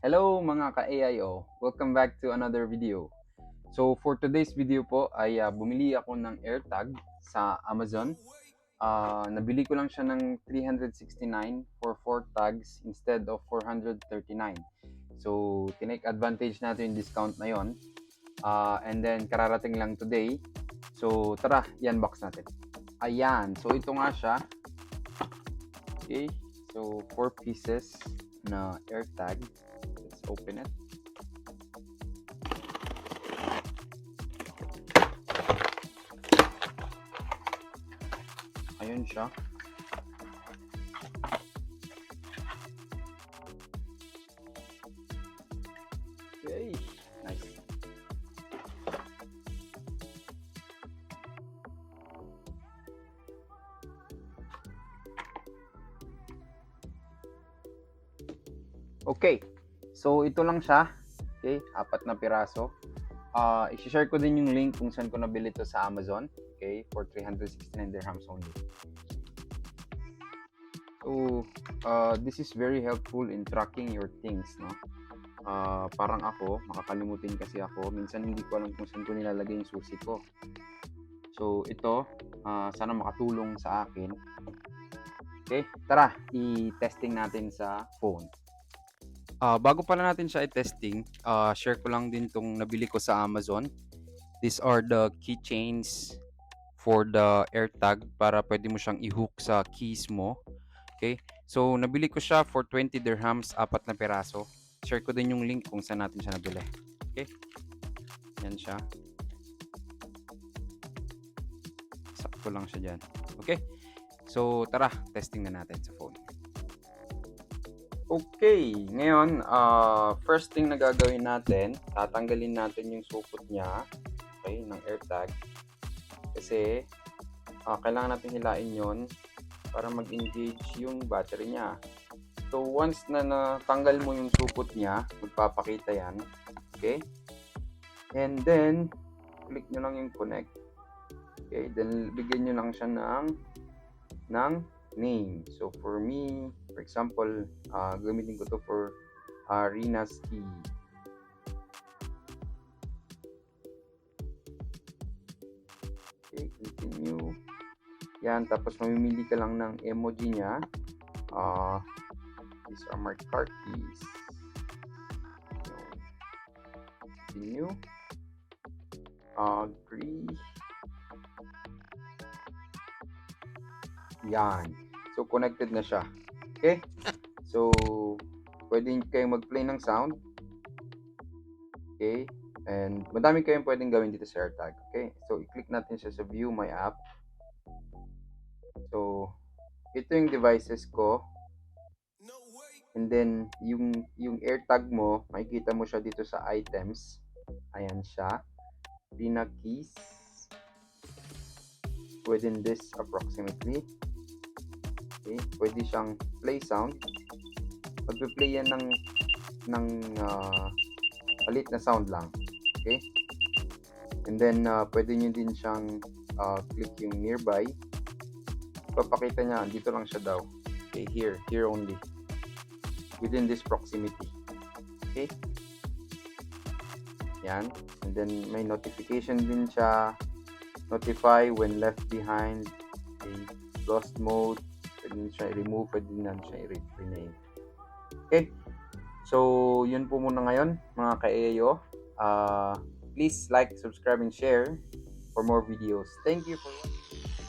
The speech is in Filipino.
Hello mga ka-AIO! Welcome back to another video. So for today's video po ay ah, bumili ako ng AirTag sa Amazon. Ah, nabili ko lang siya ng 369 for 4 tags instead of 439. So tinake advantage natin yung discount na yon. Ah, and then kararating lang today. So tara, yan box natin. Ayan, so ito nga siya. Okay, so 4 pieces na AirTag. Let's open it. Ayun siya. Nice. Okay. So ito lang siya. Okay, apat na piraso. Ah, i-share ko din yung link kung saan ko nabili to sa Amazon. Okay, for 369 dirhams only. So, uh, this is very helpful in tracking your things, no? Ah, parang ako, makakalimutin kasi ako. Minsan hindi ko alam kung saan ko nilalagay yung susi ko. So, ito, ah, sana makatulong sa akin. Okay, tara, i-testing natin sa phone. Ah, bago pala natin siya i-testing, ah, share ko lang din tong nabili ko sa Amazon. These are the keychains for the AirTag para pwede mo siyang i-hook sa keys mo. Okay? So, nabili ko siya for 20 dirhams, apat na peraso. Share ko din yung link kung saan natin siya nabili. Okay? Yan siya. Sakto lang siya dyan. Okay? So, tara, testing na natin sa phone. Okay, ngayon, ah, first thing na gagawin natin, tatanggalin natin yung supot niya, okay, ng AirTag. Kasi, ah, kailangan natin hilain yon para mag-engage yung battery niya. So, once na natanggal mo yung supot niya, magpapakita yan, okay? And then, click nyo lang yung connect. Okay, then bigyan nyo lang siya ng, ng name. So, for me, for example, uh, gamitin ko to for uh, Rina's key. Okay, continue. Yan, tapos mamimili ka lang ng emoji niya. Uh, these are my card keys. So, continue. Agree. Yan. So, connected na siya. Okay? So, pwede kayong mag-play ng sound. Okay? And madami kayong pwedeng gawin dito sa AirTag. Okay? So, i-click natin siya sa View My App. So, ito yung devices ko. And then, yung, yung AirTag mo, makikita mo siya dito sa items. Ayan siya. Rina keys. Within this approximately. Okay, pwede siyang play sound. Pag-play yan ng ng uh, palit na sound lang. Okay? And then uh, pwede niyo din siyang uh, click yung nearby. Papakita niya dito lang siya daw. Okay, here, here only. Within this proximity. Okay? Yan. And then may notification din siya. Notify when left behind. Okay. Lost mode pwede siya i-remove, pwede natin siya i-rename. Okay. So, yun po muna ngayon, mga ka-AAO. Uh, please like, subscribe, and share for more videos. Thank you for watching.